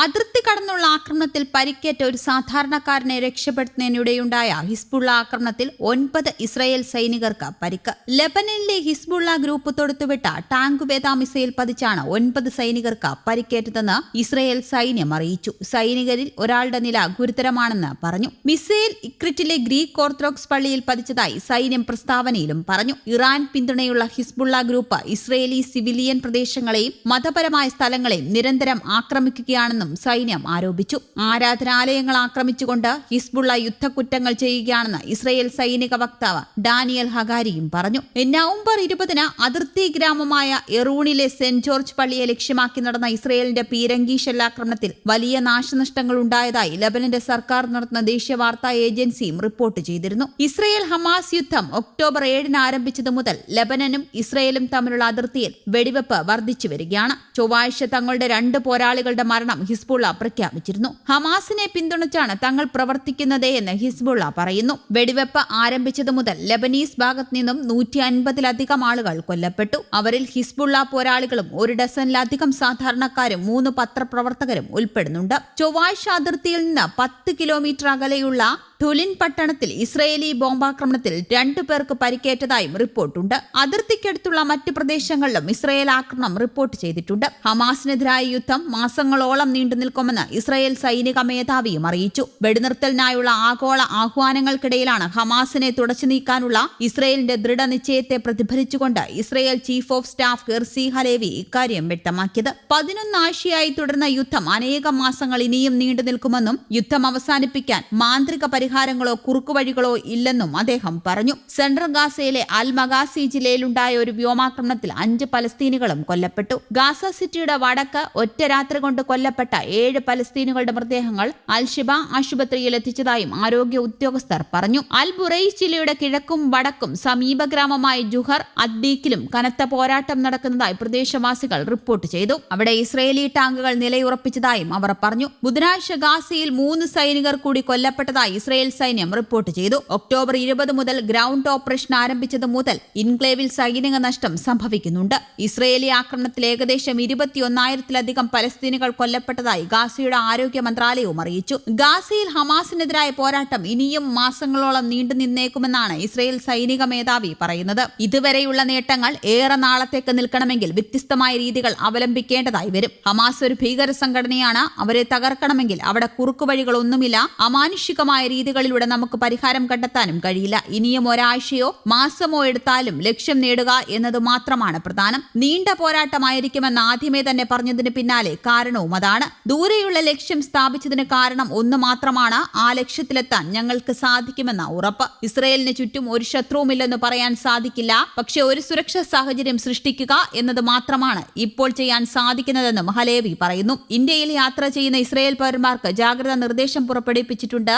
അതിർത്തി കടന്നുള്ള ആക്രമണത്തിൽ പരിക്കേറ്റ ഒരു സാധാരണക്കാരനെ രക്ഷപ്പെടുത്തുന്നതിനിടെയുണ്ടായ ഹിസ്ബുള്ള ആക്രമണത്തിൽ ഒൻപത് ഇസ്രായേൽ സൈനികർക്ക് പരിക്ക്. ലെബനനിലെ ഹിസ്ബുള്ള ഗ്രൂപ്പ് തൊടുത്തുവിട്ട ടാങ്ക് വേദ മിസൈൽ പതിച്ചാണ് ഒൻപത് സൈനികർക്ക് പരിക്കേറ്റതെന്ന് ഇസ്രായേൽ സൈന്യം അറിയിച്ചു. സൈനികരിൽ ഒരാളുടെ നില ഗുരുതരമാണെന്ന് പറഞ്ഞു. മിസൈൽ ഇക്രിറ്റിലെ ഗ്രീക്ക് ഓർത്തഡോക്സ് പള്ളിയിൽ പതിച്ചതായി സൈന്യം പ്രസ്താവനയിലും പറഞ്ഞു. ഇറാൻ പിന്തുണയുള്ള ഹിസ്ബുള്ള ഗ്രൂപ്പ് ഇസ്രയേലി സിവിലിയൻ പ്രദേശങ്ങളെയും മതപരമായ സ്ഥലങ്ങളെയും നിരന്തരം ആക്രമിക്കുകയാണെന്നും സൈന്യം ആരോപിച്ചു. ആരാധനാലയങ്ങൾ ആക്രമിച്ചുകൊണ്ട് ഹിസ്ബുള്ള യുദ്ധക്കുറ്റങ്ങൾ ചെയ്യുകയാണെന്ന് ഇസ്രയേൽ സൈനിക വക്താവ് ഡാനിയൽ ഹഗാരിയും പറഞ്ഞു. നവംബർ ഇരുപതിന് അതിർത്തി ഗ്രാമമായ എറൂണിലെ സെന്റ് ജോർജ് പള്ളിയെ ലക്ഷ്യമാക്കി നടന്ന ഇസ്രയേലിന്റെ പീരങ്കി ഷെല്ലാക്രമണത്തിൽ വലിയ നാശനഷ്ടങ്ങൾ ഉണ്ടായതായി ലബനന്റെ സർക്കാർ നടത്തുന്ന ദേശീയ വാർത്താ ഏജൻസിയും റിപ്പോർട്ട് ചെയ്തിരുന്നു. ഇസ്രയേൽ ഹമാസ് യുദ്ധം ഒക്ടോബർ ഏഴിന് ആരംഭിച്ചത് മുതൽ ലബനനും ഇസ്രയേലും തമ്മിലുള്ള അതിർത്തിയിൽ വെടിവെപ്പ് വർദ്ധിച്ചു വരികയാണ്. ചൊവ്വാഴ്ച തങ്ങളുടെ രണ്ട് പോരാളികളുടെ മരണം ഹിസ്ബുള്ള പ്രഖ്യാപിച്ചിരുന്നു. ഹമാസിനെ പിന്തുണച്ചാണ് തങ്ങൾ പ്രവർത്തിക്കുന്നത് എന്ന് ഹിസ്ബുള്ള പറയുന്നു. വെടിവെപ്പ് ആരംഭിച്ചതു മുതൽ ലബനീസ് ഭാഗത്ത് നിന്നും നൂറ്റി അൻപതിലധികം ആളുകൾ കൊല്ലപ്പെട്ടു. അവരിൽ ഹിസ്ബുള്ള പോരാളികളും ഒരു ഡസനിലധികം സാധാരണക്കാരും മൂന്ന് പത്രപ്രവർത്തകരും ഉൾപ്പെടുന്നുണ്ട്. ചൊവ്വാഴ്ച അതിർത്തിയിൽ നിന്ന് പത്ത് കിലോമീറ്റർ അകലെയുള്ള ടുലിൻ പട്ടണത്തിൽ ഇസ്രയേലി ബോംബാക്രമണത്തിൽ രണ്ടു പേർക്ക് പരിക്കേറ്റതായും റിപ്പോർട്ടുണ്ട്. അതിർത്തിക്കടുത്തുള്ള മറ്റ് പ്രദേശങ്ങളിലും ഇസ്രയേൽ ആക്രമണം റിപ്പോർട്ട് ചെയ്തിട്ടുണ്ട്. ഹമാസിനെതിരായ യുദ്ധം മാസങ്ങളോളം നീണ്ടു നിൽക്കുമെന്ന് ഇസ്രയേൽ സൈനിക മേധാവിയും അറിയിച്ചു. വെടിനിർത്തലിനായുള്ള ആഗോള ആഹ്വാനങ്ങൾക്കിടയിലാണ് ഹമാസിനെ തുടച്ചു നീക്കാനുള്ള ഇസ്രയേലിന്റെ ദൃഢനിശ്ചയത്തെ പ്രതിഫലിച്ചുകൊണ്ട് Israel chief of staff Herzi Halevi ഇക്കാര്യം വ്യക്തമാക്കിയത്. പതിനൊന്നാഴ്ചയായി തുടർന്ന യുദ്ധം അനേകം മാസങ്ങൾ ഇനിയും നീണ്ടു നിൽക്കുമെന്നും യുദ്ധം അവസാനിപ്പിക്കാൻ മാന്ത്രിക പരിഹാരങ്ങളോ കുറുക്കുവഴികളോ ഇല്ലെന്നും അദ്ദേഹം പറഞ്ഞു. സെൻട്രൽ ഗാസയിലെ അൽ മഗാസി ജില്ലയിലുണ്ടായ ഒരു വ്യോമാക്രമണത്തിൽ അഞ്ച് പലസ്തീനുകളും കൊല്ലപ്പെട്ടു. ഗാസ സിറ്റിയുടെ വടക്ക് ഒറ്റ രാത്രി കൊണ്ട് കൊല്ലപ്പെട്ട ഏഴ് പലസ്തീനുകളുടെ മൃതദേഹങ്ങൾ അൽഷിബ ആശുപത്രിയിൽ എത്തിച്ചതായും ആരോഗ്യ ഉദ്യോഗസ്ഥർ പറഞ്ഞു. അൽ ബുറൈസ് ജില്ലയുടെ കിഴക്കും വടക്കും സമീപ ഗ്രാമമായ ജുഹർ അദ്ദീക്കിലും കനത്ത പോരാട്ടം നടക്കുന്നതായി പ്രദേശവാസികൾ റിപ്പോർട്ട് ചെയ്തു. അവിടെ ഇസ്രയേലി ടാങ്കുകൾ നിലയുറപ്പിച്ചതായും അവർ പറഞ്ഞു. ബുധനാഴ്ച ഗാസയിൽ മൂന്ന് സൈനികർ കൂടി കൊല്ലപ്പെട്ടതായി ഇസ്രയേൽ സൈന്യം റിപ്പോർട്ട് ചെയ്തു. ഒക്ടോബർ ഇരുപത് മുതൽ ഗ്രൗണ്ട് ഓപ്പറേഷൻ ആരംഭിച്ചത് മുതൽ ഇൻക്ലേവിൽ സൈനിക നഷ്ടം സംഭവിക്കുന്നുണ്ട്. ഇസ്രയേലി ആക്രമണത്തിൽ ഏകദേശം ഇരുപത്തിയൊന്നായിരത്തിലധികം പലസ്തീനുകൾ കൊല്ലപ്പെട്ടതായി ഗാസയുടെ ആരോഗ്യ മന്ത്രാലയവും അറിയിച്ചു. ഗാസയിൽ ഹമാസിനെതിരായ പോരാട്ടം ഇനിയും മാസങ്ങളോളം നീണ്ടു നിന്നേക്കുമെന്നാണ് ഇസ്രയേൽ സൈനിക മേധാവി പറയുന്നത്. ഇതുവരെയുള്ള നേട്ടങ്ങൾ ഏറെ നാളത്തേക്ക് നിൽക്കണമെങ്കിൽ വ്യത്യസ്തമായ രീതികൾ അവലംബിക്കേണ്ടതായി വരും. ഹമാസ് ഒരു ഭീകര സംഘടനയാണ്. അവരെ തകർക്കണമെങ്കിൽ അവിടെ കുറുക്കുവഴികളൊന്നുമില്ല അമാനുഷികമായ രീതികളിലൂടെ നമുക്ക് പരിഹാരം കണ്ടെത്താനും കഴിയില്ല. ഇനിയും ഒരാഴ്ചയോ മാസമോ എടുത്താലും ലക്ഷ്യം നേടുക എന്നത് മാത്രമാണ് പ്രധാനം. നീണ്ട പോരാട്ടമായിരിക്കുമെന്ന് ആദ്യമേ തന്നെ പറഞ്ഞതിന് പിന്നാലെ കാരണവും അതാണ്. ദൂരെയുള്ള ലക്ഷ്യം സ്ഥാപിച്ചതിന് കാരണം ഒന്ന് മാത്രമാണ് ആ ലക്ഷ്യത്തിലെത്താൻ ഞങ്ങൾക്ക് സാധിക്കുമെന്ന ഉറപ്പ്. ഇസ്രയേലിന് ചുറ്റും ഒരു ശത്രുവുമില്ലെന്ന് പറയാൻ സാധിക്കില്ല. പക്ഷേ ഒരു സുരക്ഷാ സാഹചര്യം സൃഷ്ടിക്കുക എന്നത് മാത്രമാണ് ഇപ്പോൾ ചെയ്യാൻ സാധിക്കുന്നതെന്നും ഹലേവി പറയുന്നു. ഇന്ത്യയിൽ യാത്ര ചെയ്യുന്ന ഇസ്രയേൽ പൗരന്മാർക്ക് ജാഗ്രതാ നിർദ്ദേശം പുറപ്പെടുവിപ്പിച്ചിട്ടുണ്ട്.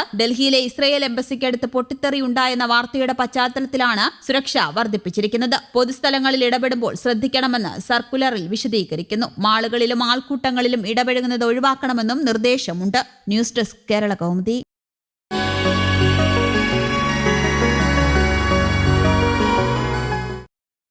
ഡൽഹിയിലെ ഇസ്രയേൽ എംബസിക്കടുത്ത് പൊട്ടിത്തെറി ഉണ്ടായെന്ന വാർത്തയുടെ പശ്ചാത്തലത്തിലാണ് സുരക്ഷ വർദ്ധിപ്പിച്ചിരിക്കുന്നത്. പൊതുസ്ഥലങ്ങളിൽ ഇടപെടുമ്പോൾ ശ്രദ്ധിക്കണമെന്ന് സർക്കുലറിൽ വിശദീകരിക്കുന്നു. മാളുകളിലും ആൾക്കൂട്ടങ്ങളിലും ഇടപെടുന്നത് ഒഴിവാക്കണമെന്നും നിർദ്ദേശമുണ്ട്. News desk Kerala Kaumudi.